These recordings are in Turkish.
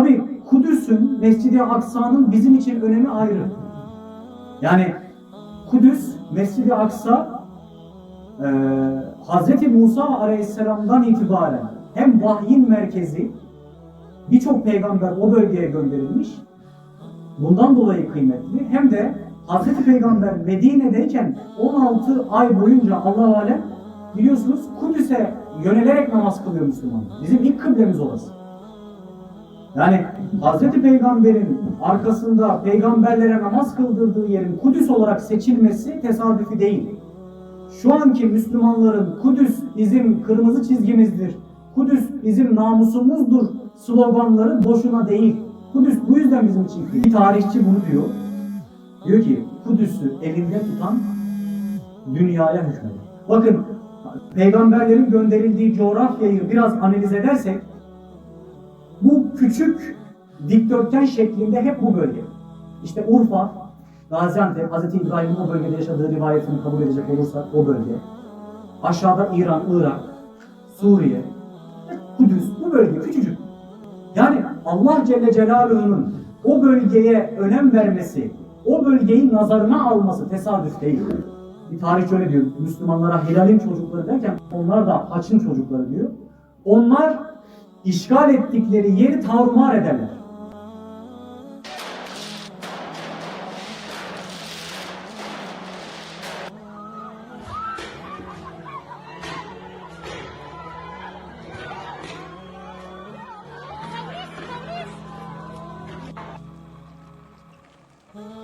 Tabii Kudüs'ün, Mescid-i Aksa'nın bizim için önemi ayrı. Yani Kudüs, Mescid-i Aksa e, Hz. Musa Aleyhisselam'dan itibaren hem vahyin merkezi birçok peygamber o bölgeye gönderilmiş. Bundan dolayı kıymetli. Hem de Hz. Peygamber Medine'deyken 16 ay boyunca Allah alem biliyorsunuz Kudüs'e yönelerek namaz kılıyor Müslüman. Bizim ilk kıblemiz orası. Yani Hz. Peygamber'in arkasında peygamberlere namaz kıldırdığı yerin Kudüs olarak seçilmesi tesadüfi değil. Şu anki Müslümanların Kudüs bizim kırmızı çizgimizdir, Kudüs bizim namusumuzdur sloganları boşuna değil. Kudüs bu yüzden bizim için. Bir tarihçi bunu diyor. Diyor ki Kudüs'ü elinde tutan dünyaya hükmeder. Bakın peygamberlerin gönderildiği coğrafyayı biraz analiz edersek bu küçük dikdörtgen şeklinde hep bu bölge. İşte Urfa, Gaziantep, Hz. İbrahim'in o bölgede yaşadığı rivayetini kabul edecek olursak o bölge. Aşağıda İran, Irak, Suriye, Kudüs, bu bölge küçücük. Yani Allah Celle Celaluhu'nun o bölgeye önem vermesi, o bölgeyi nazarına alması tesadüf değil. Bir tarih öyle diyor, Müslümanlara helalin çocukları derken onlar da haçın çocukları diyor. Onlar işgal ettikleri yeri tarumar ederler. Ya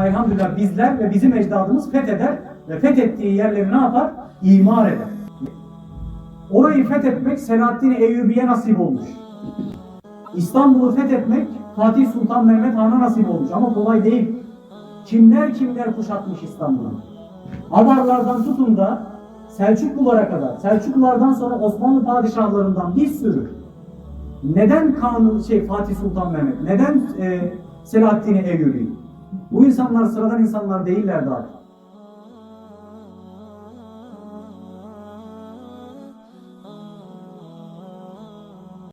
Ama elhamdülillah bizler ve bizim ecdadımız fetheder ve fethettiği yerleri ne yapar? İmar eder. Orayı fethetmek Selahaddin Eyyubi'ye nasip olmuş. İstanbul'u fethetmek Fatih Sultan Mehmet Han'a nasip olmuş ama kolay değil. Kimler kimler kuşatmış İstanbul'u. Avarlardan tutun da Selçuklulara kadar, Selçuklulardan sonra Osmanlı padişahlarından bir sürü. Neden Kanun şey Fatih Sultan Mehmet? Neden e, Selahaddin Eyyubi? Bu insanlar sıradan insanlar değillerdi artık.